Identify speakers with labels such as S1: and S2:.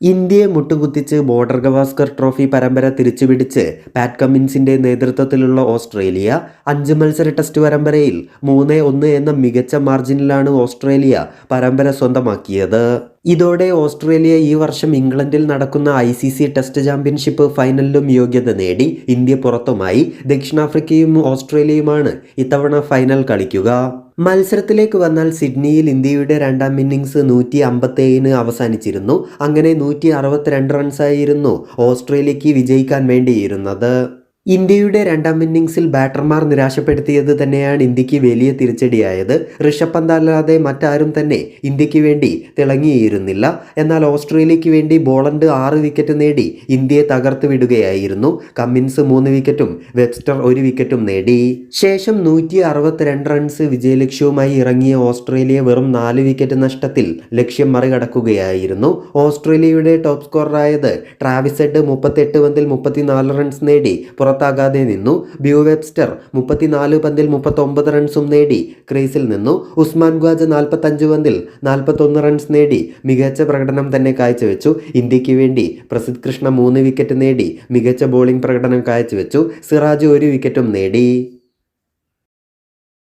S1: ഇന്ത്യയെ മുട്ടുകുത്തിച്ച് border Gavaskar trophy പരമ്പര തിരിച്ചുപിടിച്ച് പാറ്റ് കമ്മിൻസിന്റെ നേതൃത്വത്തിലുള്ള ഓസ്ട്രേലിയ അഞ്ച് മത്സര ടെസ്റ്റ് പരമ്പരയിൽ മൂന്ന് ഒന്ന് എന്ന മികച്ച മാർജിനിലാണ് ഓസ്ട്രേലിയ പരമ്പര സ്വന്തമാക്കിയത്. ഇതോടെ ഓസ്ട്രേലിയ ഈ വർഷം ഇംഗ്ലണ്ടിൽ നടക്കുന്ന I C C test championship ഫൈനലിലും യോഗ്യത നേടി ഇന്ത്യ പുറത്തുമായി ദക്ഷിണാഫ്രിക്കയും ഓസ്ട്രേലിയയുമാണ് ഇത്തവണ ഫൈനൽ കളിക്കുക. മത്സരത്തിലേക്ക് വന്നാൽ സിഡ്നിയിൽ ഇന്ത്യയുടെ രണ്ടാം ഇന്നിങ്സ് നൂറ്റി അമ്പത്തേഴിന് അവസാനിച്ചിരുന്നു. അങ്ങനെ നൂറ്റി അറുപത്തിരണ്ട് റൺസായിരുന്നു ഓസ്ട്രേലിയക്ക് വിജയിക്കാൻ വേണ്ടിയിരുന്നത്. ഇന്ത്യയുടെ രണ്ടാം ഇന്നിംഗ്സിൽ ബാറ്റർമാർ നിരാശപ്പെടുത്തിയത് തന്നെയാണ് ഇന്ത്യയ്ക്ക് വലിയ തിരിച്ചടിയായത്. ഋഷഭ് പന്ത് അല്ലാതെ മറ്റാരും തന്നെ ഇന്ത്യയ്ക്ക് വേണ്ടി തിളങ്ങിയിരുന്നില്ല. എന്നാൽ ഓസ്ട്രേലിയക്ക് വേണ്ടി ബോളണ്ട് ആറ് വിക്കറ്റ് നേടി ഇന്ത്യയെ തകർത്ത് വിടുകയായിരുന്നു. കമ്മിൻസ് മൂന്ന് വിക്കറ്റും വെബ്സ്റ്റർ ഒരു വിക്കറ്റും നേടി. ശേഷം നൂറ്റി അറുപത്തിരണ്ട് റൺസ് വിജയലക്ഷ്യവുമായി ഇറങ്ങിയ ഓസ്ട്രേലിയ വെറും നാല് വിക്കറ്റ് നഷ്ടത്തിൽ ലക്ഷ്യം മറികടക്കുകയായിരുന്നു. ഓസ്ട്രേലിയയുടെ ടോപ്പ് സ്കോററായത് ട്രാവിസെഡ് മുപ്പത്തെട്ട് പന്തിൽ മുപ്പത്തിനാല് റൺസ് നേടി പുറത്താകാതെ നിന്നു. ബ്യൂ വെബ്സ്റ്റർ മുപ്പത്തിനാല് പന്തിൽ മുപ്പത്തൊമ്പത് റൺസും നേടി. ക്രീസിൽ നിന്നു. ഉസ്മാൻ ഖ്വാജ നാൽപ്പത്തഞ്ച് പന്തിൽ നാൽപ്പത്തൊന്ന് റൺസ് നേടി. മികച്ച പ്രകടനം തന്നെ കാഴ്ചവെച്ചു. ഇന്ത്യയ്ക്ക് വേണ്ടി പ്രസിദ്ധ് കൃഷ്ണ മൂന്ന് വിക്കറ്റ് നേടി. മികച്ച ബോളിംഗ് പ്രകടനം കാഴ്ചവെച്ചു. സിറാജ് ഒരു വിക്കറ്റും നേടി.